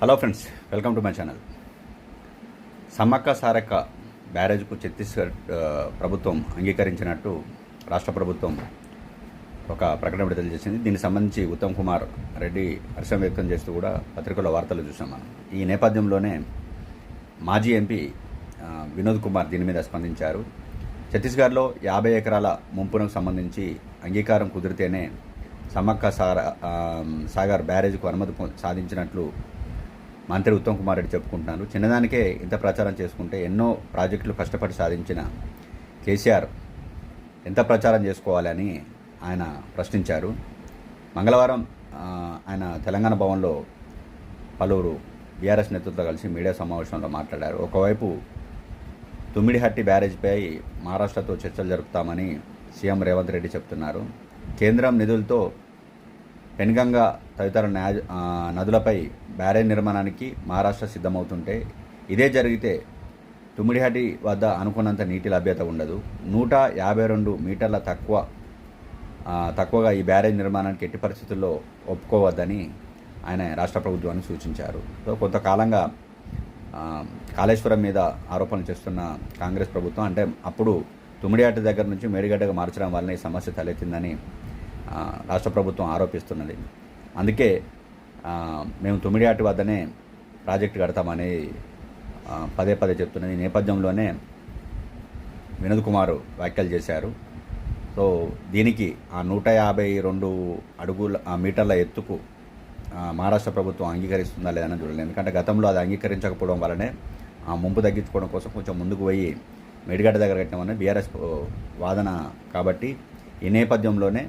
Hello friends welcome to my channel Sammakka Sarakka బ్యారేజ్కు Chhattisgarh ప్రభుత్వం అంగీకరించినట్టు రాష్ట్ర ప్రభుత్వం ఒక ప్రకటన విడుదల చేసింది. దీనికి సంబంధించి ఉత్తమ్ కుమార్ రెడ్డి హర్షం వ్యక్తం చేస్తూ కూడా పత్రికల వార్తలు చూసాం మనం. ఈ నేపథ్యంలోనే మాజీ ఎంపీ వినోద్ కుమార్ దీని మీద స్పందించారు. ఛత్తీస్గఢ్లో యాభై ఎకరాల ముంపునకు సంబంధించి అంగీకారం కుదిరితేనే సమ్మక్క సార సాగర్ బ్యారేజ్కు అనుమతి సాధించినట్లు మంత్రి ఉత్తమ్ కుమార్ రెడ్డి చెప్పుకుంటున్నారు చిన్నదానికే ఇంత ప్రచారం చేసుకుంటే ఎన్నో ప్రాజెక్టులు కష్టపడి సాధించిన కేసీఆర్ ఎంత ప్రచారం చేసుకోవాలని ఆయన ప్రశ్నించారు. మంగళవారం ఆయన తెలంగాణ భవన్లో పలువురు బీఆర్ఎస్ నేతలతో కలిసి మీడియా సమావేశంలో మాట్లాడారు. ఒకవైపు తుమ్మిడిహట్టి బ్యారేజ్పై మహారాష్ట్రతో చర్చలు జరుపుతామని సీఎం రేవంత్ రెడ్డి చెప్తున్నారు. కేంద్రం నిధులతో పెన్గంగ తదితర న్యాయ నదులపై బ్యారేజ్ నిర్మాణానికి మహారాష్ట్ర సిద్ధమవుతుంటే ఇదే జరిగితే తుమ్మిడిహటి వద్ద అనుకున్నంత నీటి లభ్యత ఉండదు. నూట యాభై రెండు మీటర్ల తక్కువ తక్కువగా ఈ బ్యారేజ్ నిర్మాణానికి ఎట్టి పరిస్థితుల్లో ఒప్పుకోవద్దని ఆయన రాష్ట్ర ప్రభుత్వాన్ని సూచించారు. సో కొంతకాలంగా కాళేశ్వరం మీద ఆరోపణలు చేస్తున్న కాంగ్రెస్ ప్రభుత్వం అంటే అప్పుడు తుమ్మిడియాట దగ్గర నుంచి మేడిగడ్డగా మార్చడం వలన ఈ సమస్య తలెత్తిందని రాష్ట్ర ప్రభుత్వం ఆరోపిస్తున్నది. అందుకే మేము తుమ్మిడియాటి వద్దనే ప్రాజెక్టు కడతామని పదే పదే చెప్తున్నది. ఈ నేపథ్యంలోనే వినోద్ కుమార్ వ్యాఖ్యలు చేశారు. సో దీనికి ఆ నూట యాభై రెండు అడుగుల ఆ మీటర్ల ఎత్తుకు మహారాష్ట్ర ప్రభుత్వం అంగీకరిస్తుందా లేదని చూడలేదు. ఎందుకంటే గతంలో అది అంగీకరించకపోవడం వల్లనే ఆ ముంపు తగ్గించుకోవడం కోసం కొంచెం ముందుకు పోయి మేడిగడ్డ దగ్గర కట్టినామని బీఆర్ఎస్ వాదన. కాబట్టి ఈ నేపథ్యంలోనే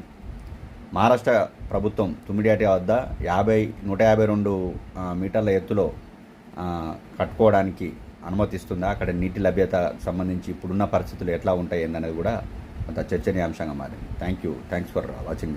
మహారాష్ట్ర ప్రభుత్వం తుమ్మిడియాటి వద్ద యాభై నూట యాభై రెండు మీటర్ల ఎత్తులో కట్టుకోవడానికి అనుమతిస్తుందా? అక్కడ నీటి లభ్యత సంబంధించి ఇప్పుడున్న పరిస్థితులు ఎట్లా ఉంటాయి? అనేది కూడా కొంత చర్చనీయాంశంగా మారింది. Thank you thanks for watching